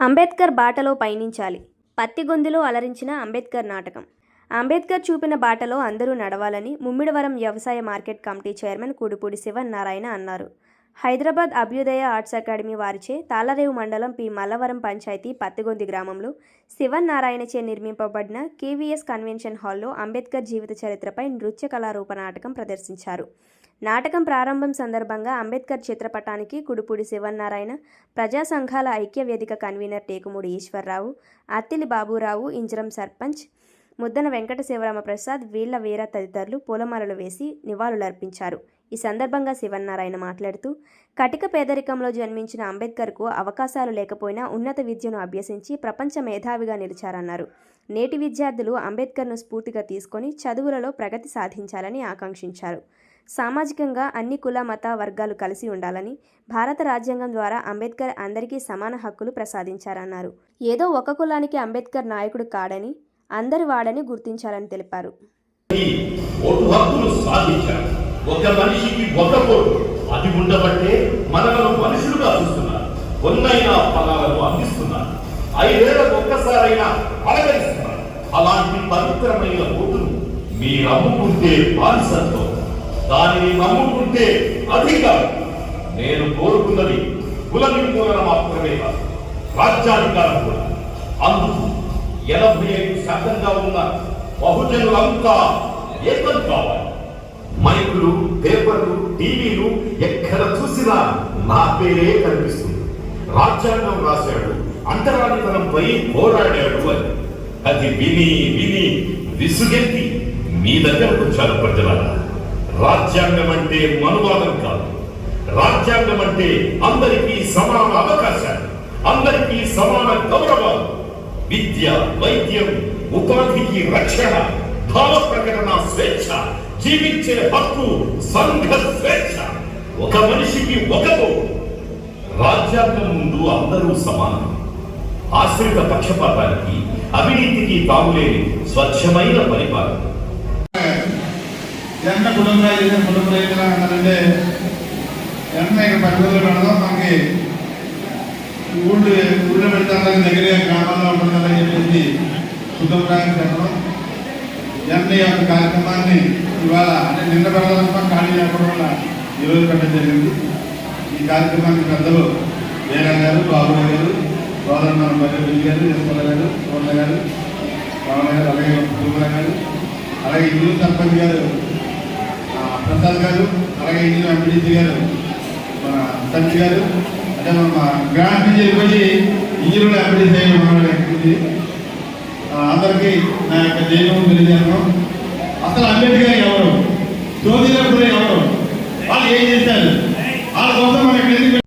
అంబేద్కర్ బాటలో పయనించాలి. పత్తిగొందులో అలరించిన అంబేద్కర్ నాటకం. అంబేద్కర్ చూపిన బాటలో అందరూ నడవాలని ముమ్మిడివరం వ్యవసాయ market committee chairman Kudipudi Sivan Narayana అన్నారు. హైదరాబాద్ అభ్యుదయ ఆర్ట్స్ అకాడమీ వారిచే తాళరేవు మండలం పి. మల్లవరం పంచాయతీ పత్తిగొంది గ్రామంలో శివన్ నారాయణచే నిర్మింపబడిన కేవీఎస్ కన్వెన్షన్ హాల్లో అంబేద్కర్ జీవిత చరిత్రపై నృత్య కళారూప నాటకం ప్రదర్శించారు. నాటకం ప్రారంభం సందర్భంగా అంబేద్కర్ చిత్రపటానికి కుడుపూడి శివన్నారాయణ ప్రజా సంఘాల ఐక్య వేదిక కన్వీనర్ టేకుమూడి ఈశ్వర్రావు అత్తిలి బాబురావు ఇంజరం సర్పంచ్ ముద్దన వెంకట శివరామప్రసాద్ వీళ్ళ వీర తదితరులు పూలమాలలు వేసి నివాళులర్పించారు. ఈ సందర్భంగా శివన్నారాయణ మాట్లాడుతూ కటిక పేదరికంలో జన్మించిన అంబేద్కర్కు అవకాశాలు లేకపోయినా ఉన్నత విద్యను అభ్యసించి ప్రపంచ మేధావిగా నిలిచారన్నారు. నేటి విద్యార్థులు అంబేద్కర్ను స్ఫూర్తిగా తీసుకొని చదువులలో ప్రగతి సాధించాలని ఆకాంక్షించారు. సామాజికంగా అన్ని కుల మత వర్గాలు కలిసి ఉండాలని భారత రాజ్యాంగం ద్వారా అంబేద్కర్ అందరికీ సమాన హక్కులు ప్రసాదించారన్నారు. ఏదో ఒక కులానికి అంబేద్కర్ నాయకుడు కాడని అందరి వాడని గుర్తించాలని తెలిపారు. ఒక మనిషికి అది ఉండబట్టే మనలను మనుషులుగా చూస్తున్నారు. ఫలాలను అందిస్తున్నారు. ఐదేళ్ళకు ఒక్కసారైనా పలకరిస్తున్నారు. అలాంటి పవిత్రమైన ఓటును మీరు అమ్ముకుంటే బానిసత్వం. దానిని నమ్ముకుంటే అధికారం. నేను కోరుకున్నది కుల నిర్మూలన మాత్రమే కాదు రాజ్యాధికారం కూడా. అందుకు ఎనభై ఐదు శాతంగా ఉన్న బహుజనులంతా ఏకం కావాలి. మైకులు పేపర్లు టీవీలు ఎక్కడ చూసినా నా పేరే కనిపిస్తుంది. రాజ్యాంగం రాశాడు అంతరానితనంపై పోరాడాడు అని. అది విని విని విసుగెత్తి మీ దగ్గరకు వచ్చారు ప్రజలారా. రాజ్యాంగం అంటే మనువాదం కాదు. రాజ్యాంగం అంటే అందరికీ సమాన అవకాశాలు అందరికీ సమాన గౌరవాలు. విద్య వైద్యం ఉపాధికి రక్షణ భావ ప్రకటన స్వేచ్ఛ జీవించే హక్కు సంఘ స్వేచ్ఛ. ఒక మనిషికి ఒక రాజ్యాంగం ముందు అందరూ సమానం. ఆశ్రిత పక్షపాతానికి అవినీతికి తావులేని స్వచ్ఛమైన పరిపాలన. ఎంత కుటుంబ రైతు కుటుంబ రైతులు అన్నారంటే వెంటనే ఇక్కడ పెడదాం మనకి ఊళ్ళు ఊళ్ళో పెడతానని దగ్గరే గ్రామాల్లో ఉంటుందని చెప్పేసి కుటుంబరాన్ని చెప్పడం. ఎంత ఈ యొక్క కార్యక్రమాన్ని ఇవాళ అంటే నిన్న పెడదాం ఖాళీ లేకపోవడం వల్ల ఈరోజు పెట్టడం జరిగింది. ఈ కార్యక్రమానికి పెద్దలు వీరా గారు బాబురావు గారు సోదరు మన గారు యశ్వర గారు సోదర గారు పవన్ గారు అలాగే కుటుంబరావు గారు. అలాగే ఇల్లు సర్పంచ్ గారు ప్రసాద్ గారు అలాగే ఇంజనీర్ ఎంపీడీసీ గారు మన సతీష్ గారు అంటే మన గ్రాండ్ నుంచి వెళ్ళిపోయి ఇంజనీర్ ఎంపీడీసీ అయ్యి మన అందరికీ నా యొక్క జైవం తెలియజేయడం అసలు అంబేద్కర్ ఎవరు? చోదీలప్పుడు ఎవరు? వాళ్ళు ఏం చేశారు? వాళ్ళ కోసం మనం ఎక్కడికి